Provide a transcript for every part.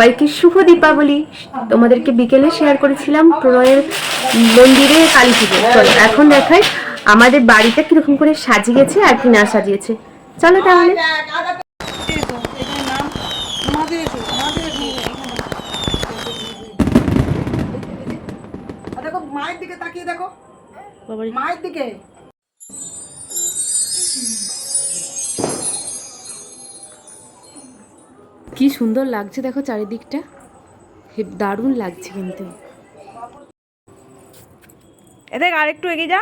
সবাইকে শুভ দীপাবলি। তোমাদেরকে বিকেলে শেয়ার করেছিলাম প্রণয়ের মন্দিরে কালী পুজো। চলো এখন দেখাই আমাদের বাড়িটা কীরকম করে সাজিয়েছে আর কি না সাজিয়েছে। চলো তাহলে। মায়ের দিকে তাকিয়ে দেখো। মায়ের দিকে। কি সুন্দর লাগছে দেখো চারিদিকটা। হে, দারুণ লাগছে কিন্তু। এদেখ আর একটু এগিয়ে যা।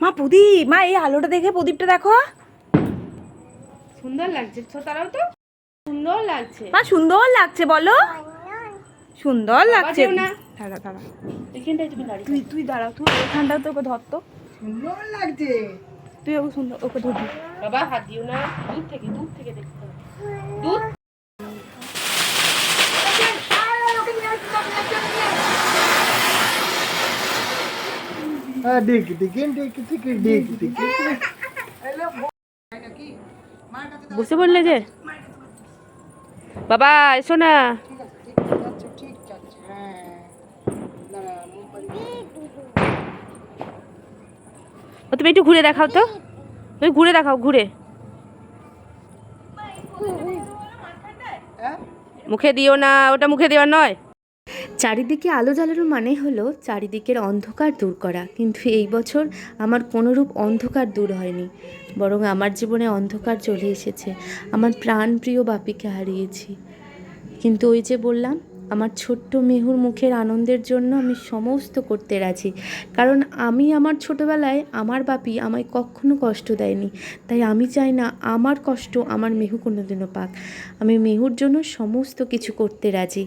মা প্রদীপ মা এই আলোটা দেখে প্রদীপটা দেখো। সুন্দর লাগছে। তারাও তো। সুন্দর লাগছে। মা সুন্দর লাগছে বলো। সুন্দর লাগছে। না। দাঁড়া দাঁড়া। তুই তুই দাঁড়া তুই ওখানটা তো ওকে ধরতো সুন্দর লাগছে। তুই ওকে সুন্দর ওকে ধরবি বাবা হাত দিও না। দূর থেকে দূর থেকে দেখতে দূর হ্যাঁ ডিগ ডিগ ডিগ বসে পড়লে যে? বাবা এসো না। হ্যাঁ তুমি একটু ঘুরে দেখাও তো। তুমি ঘুরে দেখাও ঘুরে। হ্যাঁ? মুখে দিও না ওটা মুখে দেওয়া নয়। চারিদিকে আলো জ্বালানো মানে হলো চারিদিকের অন্ধকার দূর করা। কিন্তু এই বছর আমার কোনোরূপ অন্ধকার দূর হয়নি, বরং আমার জীবনে অন্ধকার চলে এসেছে। আমার প্রাণপ্রিয় বাপিকে হারিয়েছি। কিন্তু ওই যে বললাম, আমার ছোট্ট মেহুর মুখের আনন্দের জন্য আমি সমস্ত করতে রাজি। কারণ আমি আমার ছোটবেলায় আমার বাপি আমায় কখনো কষ্ট দেয়নি। তাই আমি চাই না আমার কষ্ট আমার মেহু কোনোদিনও পাক। আমি মেহুর জন্য সমস্ত কিছু করতে রাজি।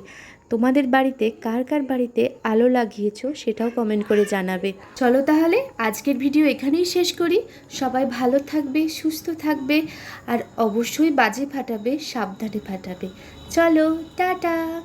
তোমাদের বাড়িতে কার কার বাড়িতে আলো লাগিয়েছো সেটাও কমেন্ট করে জানাবে। চলো তাহলে আজকের ভিডিও এখানেই শেষ করি। সবাই ভালো থাকবে, সুস্থ থাকবে, আর অবশ্যই বাজে ফাটাবে, সাবধানে ফাটাবে। চলো, টাটা!